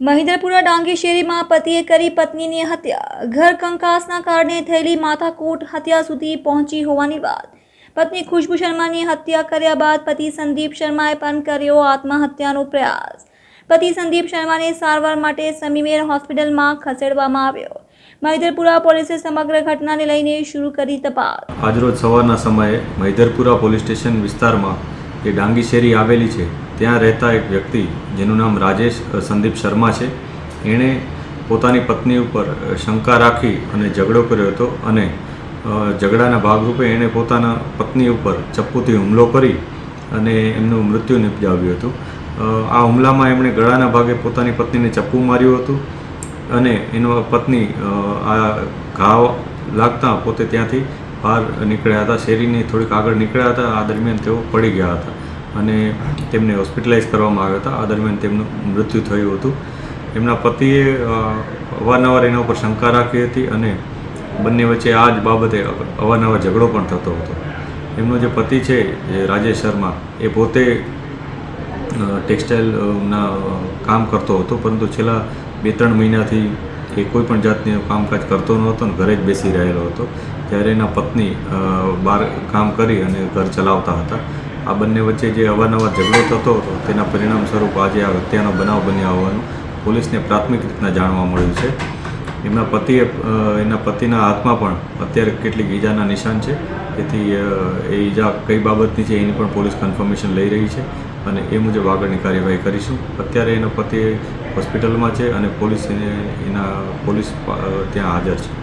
મહિધરપુરા ડાંગી શેરીમાં પતિએ કરી પત્નીની હત્યા. ઘર કંકાસના કારણે થયેલી માથાકૂટ હત્યા સુધી પહોંચી હોવાની વાત. પત્ની ખુશ્બુ શર્માની હત્યા કર્યા બાદ પતિ સંદીપ શર્માએ પણ કર્યો આત્મહત્યાનો પ્રયાસ. પતિ સંદીપ શર્માને સારવાર માટે સમીમેર હોસ્પિટલમાં ખસેડવામાં આવ્યો. મહિધરપુરા પોલીસે સમગ્ર ઘટનાને લઈને શરૂ કરી તપાસ. આજરોજ સવારના સમયે મહિધરપુરા પોલીસ સ્ટેશન વિસ્તારમાં જે ડાંગી શેરી આવેલી છે. ત્યાં રહેતા એક વ્યક્તિ જેનું નામ રાજેશ સંદીપ શર્મા છે. એણે પોતાની પત્ની ઉપર શંકા રાખી અને ઝઘડો કર્યો હતો અને ઝઘડાના ભાગરૂપે એણે પોતાના પત્ની ઉપર ચપ્પુથી હુમલો કરી અને એમનું મૃત્યુ નિપજાવ્યું હતું. આ હુમલામાં એમણે ગળાના ભાગે પોતાની પત્નીને ચપ્પુ માર્યું હતું અને એનો પત્ની આ ઘાવ લાગતા પોતે ત્યાંથી બહાર નીકળ્યા હતા. શેરીની થોડીક આગળ નીકળ્યા હતા. આ દરમિયાન તેઓ પડી ગયા હતા. અને તેમને હોસ્પિટલાઇઝ કરવામાં આવ્યા હતા. આ દરમિયાન તેમનું મૃત્યુ થયું હતું. એમના પતિએ અવારનવાર એના ઉપર શંકા રાખી હતી અને બંને વચ્ચે આ જ બાબતે અવારનવાર ઝઘડો પણ થતો હતો. એમનો જે પતિ છે, જે રાજેશ શર્મા, એ પોતે ટેક્સટાઇલના કામ કરતો હતો. પરંતુ છેલ્લા બે ત્રણ મહિનાથી એ કોઈ પણ જાતનું કામકાજ કરતો નહોતો અને ઘરે જ બેસી રહેલો હતો. ત્યારે એના પત્ની બહાર કામ કરી અને ઘર ચલાવતા હતા. આ બંને વચ્ચે જે અવારનવાર ઝઘડો થતો હતો, તેના પરિણામ સ્વરૂપ આજે આ હત્યાનો બનાવ બન્યા હોવાનું પોલીસને પ્રાથમિક રીતના જાણવા મળ્યું છે. એમના પતિએ એના પતિના હાથમાં પણ અત્યારે કેટલીક ઈજાના નિશાન છે. તેથી એ ઈજા કઈ બાબતની છે એની પણ પોલીસ કન્ફર્મેશન લઈ રહી છે અને એ મુજબ આગળની કાર્યવાહી કરીશું. અત્યારે એના પતિ હોસ્પિટલમાં છે અને પોલીસ એને, એના પોલીસ ત્યાં હાજર છે.